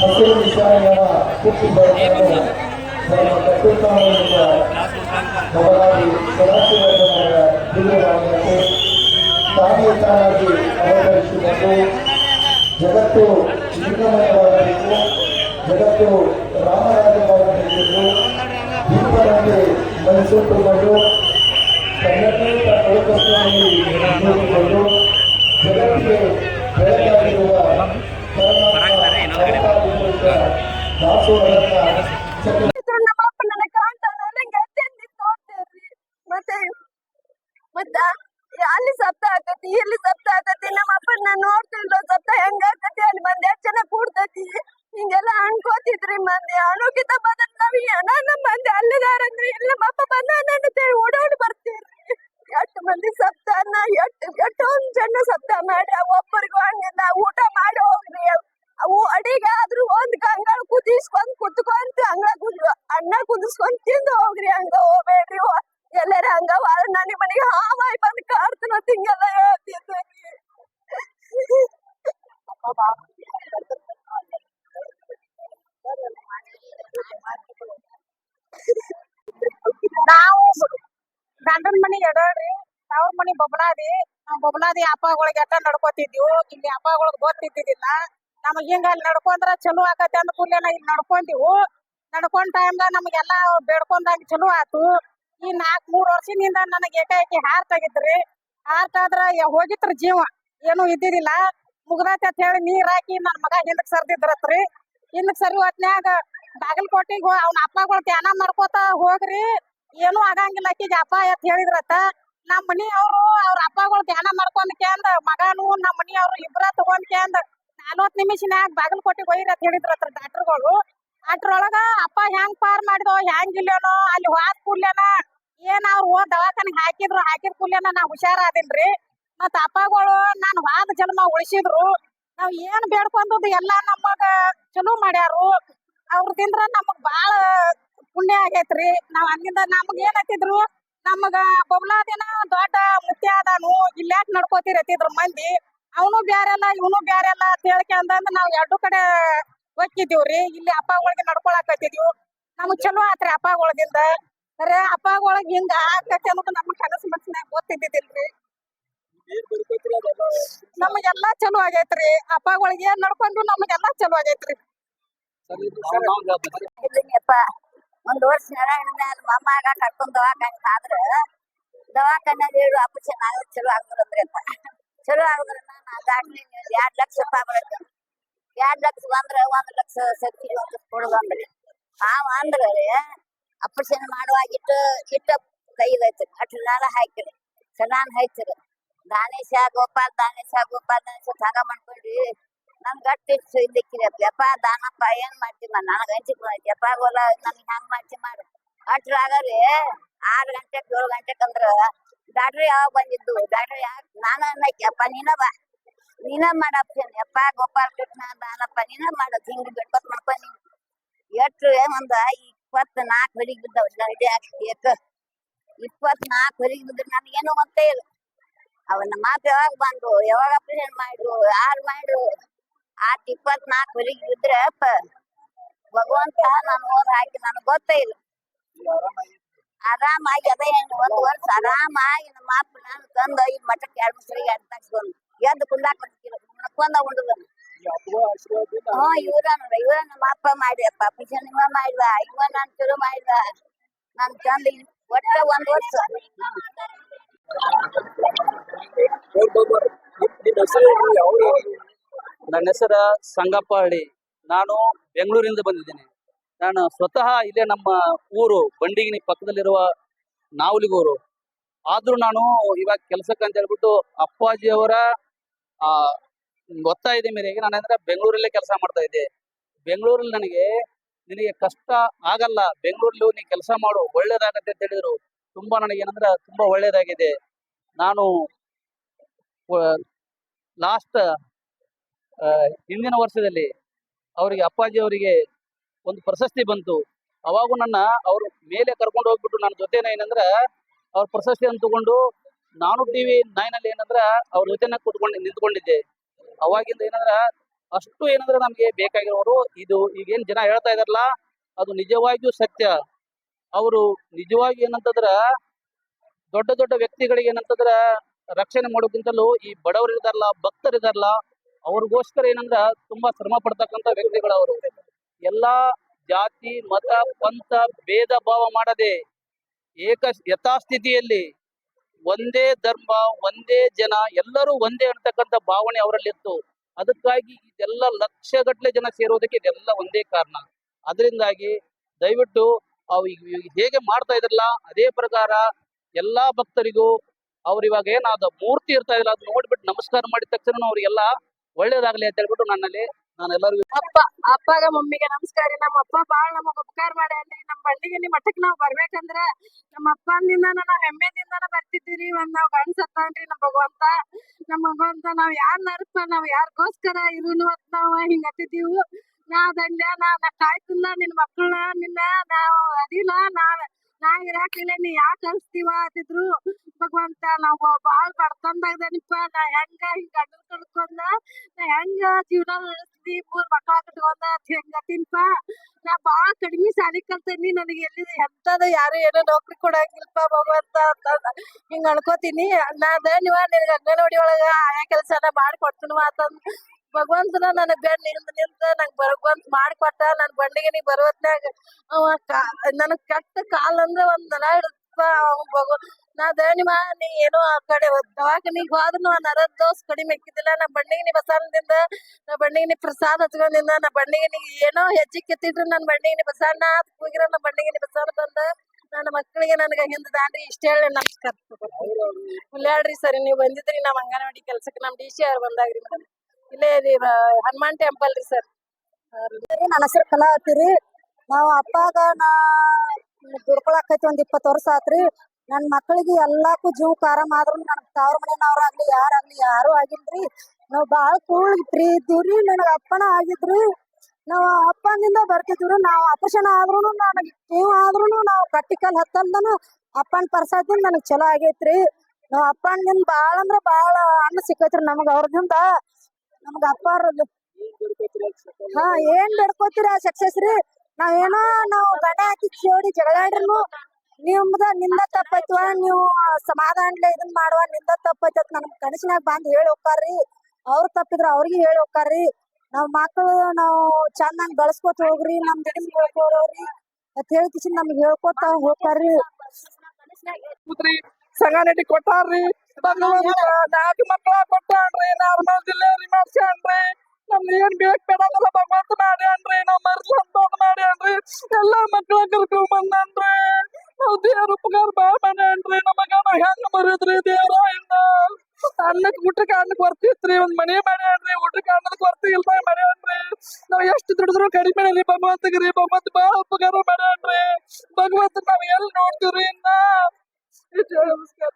ಹಸಿರು ವಿಷಯಗಳ ಹುಟ್ಟಿ ಬರುತ್ತನ್ನು ನಮ್ಮ ಕಟ್ಟುತ್ತಾನಿಂದ ಬದಲಾಗಿ ಸದಾಶಿವರ ಜಗತ್ತು ಲಿಂಗಮಯವಾಗಬೇಕು ಜಗತ್ತು ರಾಮರಾಜ್ಯವಾಗಬೇಕೆಂದು ದೀಪದಂತೆ ಮನಸ್ಸುಟ್ಟುಕೊಂಡು ತನ್ನದೇ ಜಗತ್ತಿಗೆ ಬೆಳಕಾಗಿರುವ ದಾಸೋಹರನ್ನ ಚಕ್ರ ಇದ್ರು ನಮ್ಮ ಅಪ್ಪ ನನ್ನ ಕಾಣ್ತಾನ ನಂಗೆ ಅತ್ಯಂತ ನೋಡ್ತೇವ್ರಿ ಮತ್ತೆ, ಮತ್ತ, ಅಲ್ಲಿ ಸಪ್ತ ಆಕತಿ, ಇಲ್ಲಿ ಸಪ್ತ ಆಕತಿ. ನಮ್ಮ ಅಪ್ಪನ ನಾನು ನೋಡ್ತಿಲ್ರ ಸಪ್ತ ಹೆಂಗ ಆಕತಿ? ಅಲ್ಲಿ ಮಂದಿ ಎಷ್ಟ್ ಜನ ಕೂಡ್ತತಿ. ಹಿಂಗೆಲ್ಲ ಅನ್ಕೋತಿದ್ರಿ ಮಂದಿ. ಅನುಕಿತ ಬದಲ್ ನಾವ್ ಏನ ನಮ್ಮ ಮಂದಿ ಅಲ್ಲಿದಾರಂದ್ರಿ ಇಲ್ಲಿ ನಮ್ಮ ಅಪ್ಪ ಬಂದ ಅಂತೇಳಿ ಓಡಾಡಿ ಬರ್ತೀರಿ. ಎಷ್ಟು ಮಂದಿ ಸಪ್ತಾನ, ಎಷ್ಟು, ಎಷ್ಟೊಂದ್ ಜನ ಸಪ್ತ ಮಾಡ್ರಿ. ಒಬ್ಬರಿಗೂ ಹಂಗಿಲ್ಲ. ಊಟ ಮಾಡಿ ಹೋಗ್ರಿ. ಅವು ಅಡಿಗೆ ಆದ್ರೂ ಒಂದ್ ಗಂಗಾಳ ಕುದಿಸ್ಕೊಂಡ್ ಕುತ್ಕೊಂತ ಹಂಗ ಕುದ್ ಅನ್ನ ಕುದಿಸ್ಕೊಂಡ್ ತಿಂದು ಹೋಗ್ರಿ, ಹಂಗ ಹೋಗ್ಬೇಡ್ರಿ ಎಲ್ಲಾರ ಹಂಗ ನನ್ನ ಮನೆಗೆ ಹಾಮಾಯ್ ಬಂದ್ ಕಾಡ್ತನ ತಿಂಗೆಲ್ಲ ನಾವು ಗಂಡನ ಮನೆ ಎಡಾಡ್ರಿ ಅವ್ರ ಮನೆ ಬೊಬ್ಲಾದಿ. ಬೊಬ್ಲಾದಿ ಹಬ್ಬಗಳಿಗೆ ಎಟ್ಟ ನಡ್ಕೋತಿದ್ವು. ಇಲ್ಲಿ ಹಬ್ಬಗಳಿಗೆ ಗೊತ್ತಿದ್ದಿದ್ದಿಲ್ಲ. ನಮಗ್ ಹಿಂಗ ಅಲ್ಲಿ ನಡ್ಕೊಂಡ್ರ ಚಲೋ ಆಕತಿ ಅಂದ ಕೂಡ್ಲೇನ ಇಲ್ಲಿ ನಡ್ಕೊಂತೀವು ನಡ್ಕೊಂಡ್ ಟೈಮ್ದಾಗ ನಮಗೆಲ್ಲಾ ಬೇಡ್ಕೊಂಡಾಗ ಚಲೋ ಆತು. ಈ ನಾಲ್ಕ್ ಮೂರ್ ವರ್ಷದಿಂದ ನನಗೆ ಏಕಾಏಕಿ ಹಾರ್ಟ್ ಆಗಿದ್ರಿ. ಹಾರ್ಟ್ ಆದ್ರ ಹೋಗಿತ್ರಿ ಜೀವ. ಏನು ಇದ್ದಿದಿಲ್ಲ. ಮುಗ್ದೈತಿ ಅಂತ ಹೇಳಿ ನೀರ್ ಹಾಕಿ ನನ್ ಮಗ ಹಿಂದಕ್ ಸರ್ದಿದ್ರತ್ರಿ. ಹಿಂದಕ್ ಸರಿ ಹೊತ್ನ್ಯಾಗ ಬಾಗಲಕೋಟಿಗೆ ಅವ್ನ ಅಪ್ಪಗಳು ಧ್ಯಾನ ಮಾಡ್ಕೋತ ಹೋಗ್ರಿ. ಏನು ಆಗಂಗಿಲ್ಲ ಆಕಿಗೆ ಅಪ್ಪ ಅಂತ ಹೇಳಿದ್ರತ. ನಮ್ಮ ಮನಿ ಅವ್ರು ಅಪ್ಪಗಳು ಧ್ಯಾನ ಮಾಡ್ಕೊಂಡ್ ಮಗನು ನಮ್ಮ ಮನಿ ಅವ್ರು ಇಬ್ರ ತಗೊಂಡ್ಕ್ಯಾಂದ ನಲ್ವತ್ ನಿಮಿಷನ್ಯಾಗ ಬಾಗಲಕೋಟೆಗೆ ಹೋಗಿರ ಅಂತ ಹೇಳಿದ್ರತ್ರ ಡಾಕ್ಟರ್ಗಳು. ಒಳಗ ಅಪ್ಪ ಹೆಂಗ್ ಪಾರ್ ಮಾಡಿದೋ ಹೆಂಗ್ ಇಲ್ಲೇನೋ, ಅಲ್ಲಿ ಹೋದ್ ಕೂಡ್ಲೇನ ಏನ್ ಅವ್ರು ಹೋದ್ ದವಾಖಾನಿಗ್ ಹಾಕಿದ್ರು, ಹಾಕಿದ ಕೂಡ್ಲೇನ ನಾ ಹುಷಾರಾದಿನ್ರಿ ಮತ್ತ ಅಪ್ಪಗಳು ನಾನ್ ವಾದ ಜನ್ಮ ಉಳಿಸಿದ್ರು. ನಾವ್ ಏನ್ ಬೇಡ್ಕೊಂಡದ್ದು ಎಲ್ಲಾ ನಮಗ ಚಲೋ ಮಾಡ್ಯಾರು. ಅವ್ರದಿಂದ ನಮಗ್ ಬಾಳ ಪುಣ್ಯ ಆಗೈತ್ರಿ. ನಾವ್ ಹಂಗಿಂದ ನಮಗ್ ಏನತ್ತಿದ್ರು ನಮಗ ಬೊಬ್ಲಾದಿನ ದೊಡ್ಡ ಮುತ್ಯ ಅದಾನು ಇಲ್ಯಾಕ್ ನಡ್ಕೋತೀರಿ ಅತ್ತಿದ್ರು ಮಂದಿ. ಅವನು ಬ್ಯಾರೆಲ್ಲ, ಇವನು ಬ್ಯಾರೆಲ್ಲ ಅಂತ ಹೇಳ್ಕೊಂಡ್ ನಾವ್ ಎರಡು ಕಡೆ ಹೋಗಿದ್ದೀವ್ರಿ ಇಲ್ಲಿ ಅಪ್ಪಗಳಿಗೆ ನಡ್ಕೊಳಕತ್ತಿದ್ವು ನಮಗ್ ಚಲೋ ಆತ್ರಿ ಅಪ್ಪಗಳಿಂದ ಅರೆ ಅಪ್ಪಗೊಳಗ್ ಹಿಂಗ ಆಕತಿ ಅನ್ನೋದು ನಮಗ್ ಕನಸು ಮನಸ್ಸಿನಾಗ ಗೊತ್ತಿದ್ದಿದ್ದಿಲ್ರಿ. ನಮಗೆಲ್ಲಾ ಚಲೋ ಆಗೈತ್ರಿ. ಅಪ್ಪಗಳಿಗೆ ಏನ್ ನಡ್ಕೊಂಡ್ರು ನಮಗೆಲ್ಲಾ ಚಲೋ ಆಗೈತ್ರಿ. ಒಂದ್ ವರ್ಷ ನೆರಳಿಂದ ಕರ್ಕೊಂಡ್ ದವಾಖಾನೆ ಆದ್ರ ದವಾಖಾನೆ ಹೇಳು ಆಪರೇಷನ್ ಆಗ ಚಲೋ ಅಪ್ಪ. ಚಲೋ ಆಗುದ್ರ ನಾ ಎರಡ್ ಲಕ್ಷ ರೂಪಾಯಿ ಬರುತ್ತೆ. ಎರಡ್ ಲಕ್ಷ ಬಂದ್ರ ಒಂದ್ ಲಕ್ಷ ಸಬ್ಸಿಡಿ ಒಂದು ಕೊಡುದಂದ್ರಿ ಅವ ಅಂದ್ರ ಆಪರೇಷನ್ ಮಾಡುವಾಗ ಇಟ್ಟು, ಇಟ್ಟ ಕೈದೈತಿ ಅಟ್ ನಾಲ ಹಾಕಿರಿ ಚೆನ್ನಾನ್ ಹಾಯ್ತಿರಿ ದಾನೇಶ ಗೋಪಾಲ್ ದಾನೇಶ ಗೋಪಾಲ್ ದಾನೇಶ ಹಂಗ ಮಾಡ್ಕೊಂಡ್ರಿ. ನನ್ ಗಟ್ಟಿ ಇದ್ದಕ್ಕಿರಿ. ಯಪ್ಪ, ದಾನಪ್ಪ, ಏನ್ ಮಾಡ್ತೀವಿ ನನಗ ಹಂಚಿಕ್ ಯಪ್ಪ, ಗೋಲ ನನ್ಗೆ ಹೆಂಗ್ ಮಾಡ್ತಿ ಮಾಡು. ಅಷ್ಟ್ರಾಗರಿ ಆರ್ ಗಂಟೆಕ್ ಏಳು ಗಂಟೆಕ್ ಅಂದ್ರ ಡಾಕ್ಟ್ರ್ ಯಾವಾಗ ಬಂದಿದ್ದು? ಡಾಕ್ಟ್ರ್ ಯಾಕೆ? ನಾನ ಅನ್ನಕ್ಯಪ್ಪ ನೀನ ಬಾ. ನೀನ ಮಾಡಪ್ಪ ಅಪ್ಪ, ಗೋಪಾಲ ಕೃಷ್ಣ ದಾನಪ್ಪ ನೀನ ಮಾಡೋದು ಹಿಂಗ್ ಬಿಡ್ಕೊತ್ ಮಾಡಪ್ಪ ನೀನ್. ಎಷ್ಟು ಒಂದ ಇಪ್ಪತ್ ನಾಲ್ಕು ಹೊಲಿಗೆ ಬಿದ್ದಾವ ನಡಿ ಯಾಕ ಇಪ್ಪತ್ ನಾಲ್ಕು ಹೊಲಿಗೆ ಬಿದ್ರೆ. ನನಗೇನು ಗೊತ್ತೇ ಇಲ್ಲ. ಅವನ್ನ ಮಾತು ಯಾವಾಗ ಬಂದು ಯಾವಾಗ ಆಪರೇಷನ್ ಮಾಡ್ರು ಯಾರು ಮಾಡ್ರು ಆತ್ ಇಪ್ಪತ್ನಾಲ್ಕು ಹೊಲಿಗೆ ಬಿದ್ರೆ ಅಪ್ಪ, ಭಗವಂತ ನಾನು ಓದ್ ಹಾಕಿ, ನನಗೆ ಗೊತ್ತೇ ಇಲ್ಲ. ಆರಾಮಾಗಿ ಅದ ಎಂಟು ಒಂದು ವರ್ಷ ಆರಾಮಾಗಿ ನಮ್ಮ ಅಪ್ಪ ನಾನು ತಂದು ಈ ಮಠಕ್ಕೆ ಎರಡು ಮುಸ್ರಿಗೆ ಎರಡು ತಗ್ಸ್ಕೊಂಡು ಎದ್ದು ಕುಂದಾಕ ನಕ್ಕೊಂದ ಉಂಡದ. ಹ್ಮ್, ಇವ್ರ ಇವ್ರ ನಮ್ಮ ಅಪ್ಪ ಮಾಡಿದಪ್ಪ ಆಪರೇಷನ್ ಇವ ಮಾಡಿದ. ಇವ ನಾನ್ ಚಲೋ ಮಾಡಿದ. ನಾನ್ ತಂದು ಒಟ್ಟ ಒಂದ್ ವರ್ಷ. ನನ್ನ ಹೆಸರ ಸಂಗಪ್ಪ ಹಳ್ಳಿ. ನಾನು ಬೆಂಗಳೂರಿಂದ ಬಂದಿದ್ದೇನೆ. ನಾನು ಸ್ವತಃ ಇಲ್ಲೇ ನಮ್ಮ ಊರು, ಬಂಡಿಗಿನಿ ಪಕ್ಕದಲ್ಲಿರುವ ನಾವಲಿಗೂರು. ಆದ್ರೂ ನಾನು ಇವಾಗ ಕೆಲಸಕ್ಕೆ ಅಂತ ಹೇಳ್ಬಿಟ್ಟು ಅಪ್ಪಾಜಿಯವರ, ಆ ಒತ್ತಾಯದ ಮೇರೆಗೆ ನಾನು ಅಂದ್ರೆ ಬೆಂಗಳೂರಲ್ಲೇ ಕೆಲಸ ಮಾಡ್ತಾ ಇದ್ದೆ. ಬೆಂಗಳೂರಲ್ಲಿ ನನಗೆ, ನಿನಗೆ ಕಷ್ಟ ಆಗಲ್ಲ. ಬೆಂಗಳೂರಲ್ಲಿ ನೀ ಕೆಲಸ ಮಾಡು. ಒಳ್ಳೇದಾಗತ್ತೆ ಅಂತ ಹೇಳಿದ್ರು. ತುಂಬಾ ನನಗೆ ಏನಂದ್ರೆ ತುಂಬಾ ಒಳ್ಳೇದಾಗಿದೆ. ನಾನು ಲಾಸ್ಟ್ ಹಿಂದಿನ ವರ್ಷದಲ್ಲಿ ಅವರಿಗೆ ಅಪ್ಪಾಜಿ ಅವರಿಗೆ ಒಂದು ಪ್ರಶಸ್ತಿ ಬಂತು. ಅವಾಗ ನನ್ನ ಅವ್ರ ಮೇಲೆ ಕರ್ಕೊಂಡು ಹೋಗ್ಬಿಟ್ಟು ನನ್ನ ಜೊತೆನ ಏನಂದ್ರೆ, ಅವ್ರ ಅಂತ ತಗೊಂಡು ನಾನು ಟಿವಿ ನೈನ್ ಅಲ್ಲಿ ಏನಂದ್ರ ಅವ್ರ ಜೊತೆನ ಕೂತ್ಕೊಂಡು ನಿಂತ್ಕೊಂಡಿದ್ದೆ. ಅವಾಗಿಂದ ಏನಂದ್ರ ಅಷ್ಟು ಏನಂದ್ರೆ ನಮ್ಗೆ ಬೇಕಾಗಿರೋರು ಇದು ಈಗೇನ್ ಜನ ಹೇಳ್ತಾ ಇದಾರಲ್ಲ, ಅದು ನಿಜವಾಗಿಯೂ ಸತ್ಯ. ಅವರು ನಿಜವಾಗಿ ಏನಂತಂದ್ರ ದೊಡ್ಡ ದೊಡ್ಡ ವ್ಯಕ್ತಿಗಳಿಗೆ ಏನಂತಂದ್ರ ರಕ್ಷಣೆ ಮಾಡೋಕ್ಕಿಂತಲೂ ಈ ಬಡವರು ಇದಾರಲ್ಲ ಭಕ್ತರು ಇದಾರಲ್ಲ ಅವ್ರಿಗೋಸ್ಕರ ಏನಂದ್ರ ತುಂಬಾ ಶ್ರಮ ಪಡ್ತಕ್ಕಂತ ವ್ಯಕ್ತಿಗಳು ಅವರು ಎಲ್ಲಾ ಜಾತಿ, ಮತ, ಪಂಥ, ಭೇದ ಭಾವ ಮಾಡದೆ ಏಕ ಯಥಾಸ್ಥಿತಿಯಲ್ಲಿ ಒಂದೇ ಧರ್ಮ, ಒಂದೇ ಜನ, ಎಲ್ಲರೂ ಒಂದೇ ಅಂತಕ್ಕಂಥ ಭಾವನೆ ಅವರಲ್ಲಿತ್ತು. ಅದಕ್ಕಾಗಿ ಇದೆಲ್ಲ ಲಕ್ಷಗಟ್ಟಲೆ ಜನ ಸೇರೋದಕ್ಕೆ ಇದೆಲ್ಲ ಒಂದೇ ಕಾರಣ. ಅದರಿಂದಾಗಿ ದಯವಿಟ್ಟು ಅವು ಹೇಗೆ ಮಾಡ್ತಾ ಇದ್ರಲ್ಲ, ಅದೇ ಪ್ರಕಾರ ಎಲ್ಲಾ ಭಕ್ತರಿಗೂ ಅವ್ರ ಇವಾಗ ಏನಾದ ಮೂರ್ತಿ ಇರ್ತಾ ಇದ್ರಲ್ಲ ಅದು ನೋಡ್ಬಿಟ್ಟು ನಮಸ್ಕಾರ ಮಾಡಿದ ತಕ್ಷಣ ಅವ್ರಿಗೆಲ್ಲ ಒಳ್ಳೇದಾಗ್ಲಿ ಅಂತ ಹೇಳ್ಬಿಟ್ಟು ನನ್ನಲ್ಲಿ ನಾನು ಎಲ್ಲರಿಗೂ ಅಪ್ಪ, ಅಪ್ಪಗ, ಮಮ್ಮಿಗೆ ನಮಸ್ಕಾರ. ರೀ ನಮ್ಮ ಅಪ್ಪ ಬಾಳ ನಮಗ್ ಉಪಕಾರ ಮಾಡ್ಯಾನ್ರಿ ನಮ್ಮ ಬಂಡಿಗೆ ನಿಮ್ ಮಠಕ್ ನಾವ್ ಬರ್ಬೇಕಂದ್ರ ನಮ್ಮ ಅಪ್ಪನಿಂದ ನಾವ್ ಹೆಮ್ಮೆದಿಂದಾನ ಬರ್ತಿದ್ದೀರಿ. ಒಂದ್ ನಾವ್ ಗಂಡ್ ಸತ್ತಾನ್ರಿ ನಮ್ ಭಗವಂತ. ನಮ್ ಭಗವಂತ, ನಾವ್ ಯಾರ್ ನರ್ಪ ನಾವ್ ಯಾರಿಗೋಸ್ಕರ ಇರುನು ಅಂತ ನಾವ್ ಹಿಂಗ್ ಹತ್ತಿದೀವು ನಾ ದಂಡ ನಾ ನಾ ಕಾಯ್ತಿಲ್ಲ ನಿನ್ ಮಕ್ಕಳನ್ನ ನಿನ್ನ, ನಾವ್ ಅದಿಲ್ಲ, ನಾವ್ ನಾ ಇರಾಕಿಲ್ಲ ನೀ ಯಾಕೆ ಅನ್ಸ್ತೀವ ಅಂತಿದ್ರು. ಭಗವಂತ ನಾವ್ ಬಾಳ್ ಬಡತನದಾಗದೇನಿಪ್ಪ. ನಾ ಹೆಂಗ ಹಿಂಗ ಗಂಡನ್ ಕಳ್ಕೊಂಡ ನಾ ಹೆಂಗ ಜೀವನ ನಡೆಸ್ತಿ ಮೂರ್ ಮಕ್ಕಳ ಕಟ್ಕೊಂಡ ಹೆಂಗ ತಿನ್ಪ ನಾ ಬಾಳ ಕಡಿಮೆ ಸಾಲಿ ಕಲ್ತೇನಿ, ನನಗೆ ಎಲ್ಲಿ ಎಂತದ ಯಾರು ಏನೋ ನೌಕರಿ ಕೊಡಂಗಿಲ್ಪ ಭಗವಂತ ಅಂತ ಹಿಂಗ ಅನ್ಕೋತೀನಿ ನಾ ನೀವ ನಿನಗ ಅಂಗನವಾಡಿ ಒಳಗ ಆಯಾ ಕೆಲಸನ ಮಾಡಿ ಕೊಡ್ತೀನಿ ಅಂತಂದ್. ಭಗವಂತನ ನನಗ್ ಬೆನ್ ನಿಂತ ನಿಂತ ನಂಗ್ ಭಗವಂತ ಮಾಡಿಕೊಟ್ಟ ನನ್ ಬಂಡಿಗೆ ನೀ ಬರೋತ್ನಾಗ ಅವ ಕಾ, ನನಗ್ ಕಟ್ಟ ಕಾಲ್ ಅಂದ್ರ ಒಂದ್ ನನ ಹಿಡ್ದಪ್ಪ ನಾ ದಣಿಮ ನೀ ಏನೋ ಆ ಕಡೆ ದವಾಖಾನಿಗ್ ಹೋದ್ನು ಆ ನರದ ದೋಸ್ ಕಡಿಮೆ ಆಕ್ಕಿದ್ದಿಲ್ಲ ನಾ ಬಣ್ಣಿಗೆ ನೀ ಬಸವನದಿಂದ ನಾ ಬಣ್ಣಿಗೆ ನೀ ಪ್ರಸಾದ ಹಚ್ಕೊಂಡಿಂದ ನಾ ಬಣ್ಣಿಗೆ ನೀ ಏನೋ ಹೆಚ್ಚಿಗೆ ಕೆತ್ತಿದ್ರು ನನ್ ಬಣ್ಣಿಗೆ ನೀ ಬಸವಣ್ಣ ಹೋಗಿರೋ ನಾ ಬಣ್ಣಿಗೆ ನೀ ಬಸವಣ್ಣ ಬಂದ. ನನ್ನ ಮಕ್ಕಳಿಗೆ ನನಗೆ ಹಿಂದ ದಾಂಡ್ರಿ ಇಷ್ಟ ಹೇಳಿ ನಮಸ್ಕಾರ ಹೇಳ್ರಿ ಸರಿ, ನೀವು ಬಂದಿದ್ರಿ ನಮ್ಮ ಅಂಗನವಾಡಿ ಕೆಲ್ಸಕ್ಕೆ ನಮ್ ಡಿ ಸಿ ಅವ್ರು ಬಂದಾಗ್ರಿ ಮೇಡಮ್. ಇಲ್ಲೇ ರೀ, ಹನುಮಾನ್ ಟೆಂಪಲ್ ರೀ ಸರ್. ನನ್ನ ಹೆಸರು ಕಲಾ ಹತ್ತಿರಿ ನಾವು ಅಪ್ಪಾಗ ನಾ ದುಡ್ಕೊಳಕೈತಿ ಒಂದ್ ಇಪ್ಪತ್ತು ವರ್ಷ ಆತ್ರಿ. ನನ್ ಮಕ್ಕಳಿಗೆ ಎಲ್ಲಾಕು ಜೀವ ಆರಾಮ ಆದ್ರು ನನ್ ತವ್ರ ಮನೆಯವ್ರಾಗ್ಲಿ ಯಾರಾಗ್ಲಿ ಯಾರು ಆಗಿಲ್ರಿ. ನಾವ್ ಬಾಳ ಕೂಳ್ ಫ್ರೀ ಇದ್ದೀವ್ರಿ. ನನಗ ಅಪ್ಪನ ಆಗಿದ್ರಿ. ನಾವ್ ಅಪ್ಪನಿಂದ ಬರ್ತಿದ್ವಿ ನಾವ್ ಆಪರೇಷನ್ ಆದ್ರೂನು ನನಗ್ ಜೀವ ಆದ್ರೂನು ನಾವ್ ಕಟ್ಟಿಕಲ್ ಹತ್ತಲ್ದನು ಅಪ್ಪನ್ ಪರ್ಸಾದಿಂದ ನನಗ್ ಚಲೋ ಆಗೈತ್ರಿ. ನಾವ್ ಅಪ್ಪನಿಂದ ಬಾಳ ಅಂದ್ರ ಬಾಳ ಅನ್ನ ಸಿಕ್ಕೈತ್ರಿ ನಮಗ ಅವ್ರದಿಂದ. ನಮಗ ಅಪ್ಪಾರ ಹಾ, ಏನ್ ಬೇಡ್ಕೋತೀರ ಸಕ್ಸಸ್ ರೀ ನಾವೇನೋ ನಾವು ಗಂಡ ಹಾಕಿ ಜೋಡಿ ಜಗಳಾಡ್ರು ನಿಮ್ದ ನಿಂದ ತಪ್ಪೈತ್ವ ನೀವು ಸಮಾಧಾನ ಇದನ್ ಮಾಡುವ ನಿಂದ ತಪ್ಪೈತ ನಮ್ ಕನಸಿನಾಗ ಬಂದ್ ಹೇಳಿ ಹೋಗ್ತಾರ್ರಿ ಅವ್ರ ತಪ್ಪಿದ್ರ ಅವ್ರಿಗೆ ಹೇಳಿ ಹೋಗ್ತಾರ್ರಿ ನಾವ್ ಮಕ್ಕಳು ನಾವು ಚಂದಂಗ್ ಬೆಳೆಸ್ಕೊತ ಹೋಗ್ರಿ ನಮ್ ದಿನ ಹೇಳ್ಕೊರೋರಿ ಅಂತ ಹೇಳಿ ಕಿಶನ್ ನಮ್ಗೆ ಹೇಳ್ಕೊತ ಹೋಗ್ತಾರ್ರಿ ಸಂಗಾನೆಟ್ಟಿ ಕೊಟ್ಟಾರ್ರಿ. ನಾಲ್ಕು ಮಕ್ಕಳ ಕೊಟ್ಟಾನ್ರಿ ನಾರ್ಮಲ್ ಜಿಲ್ಲೆ ಮಾಡ್ಸ್ಯಾನ್ರಿ ನಮ್ದು ಏನ್ ಬೇಕ್ ಬೇಡದಲ್ಲ ಭಗವಂತ ಮಾಡ್ಯಾನ್ರಿ ನಾವ್ ಮರ್ಸ್ಕೊಂಡ್ ಮಾಡ್ಯಾನ್ರಿ ಎಲ್ಲಾ ಮಕ್ಕಳ ಕರ್ಕೊಂಡ್ ಬಂದಾನ್ರಿ ನಾವ್ ದೇವ್ರ ಉಪಕಾರ ಬಾಳ್ ಮಾಡ್ಯಾನ್ರಿ ನಮಗ ನಾವ್ ಹೆಂಗ್ ಮರಿದ್ರಿ ದೇವ್ರ ಇಂದ ಅನ್ನಕ್ ಊಟಕ್ಕೆ ಅನ್ನಕ್ ಬರ್ತಿತ್ರಿ, ಒಂದ್ ಮನೆ ಮಾಡ್ಯಾನ್ರಿ ಊಟಕ್ಕೆ ಅನ್ನದ ಕೊರತೆ ಇಲ್ದ ಮಾಡ್ಯಾನ್ರಿ ನಾವ್ ಎಷ್ಟ್ ದುಡಿದ್ರು ಕಡಿಮೆ ರೀ ಭಗವಂತಗ್ರಿ ಭಗವಂತ ಬಾಳ ಉಪಕಾರ ಮಾಡ್ಯಾನ್ರಿ ಭಗವಂತ ನಾವ್ ಎಲ್ ನೋಡ್ತೀವ್ರಿ ಇನ್ನ? ನಮಸ್ಕಾರ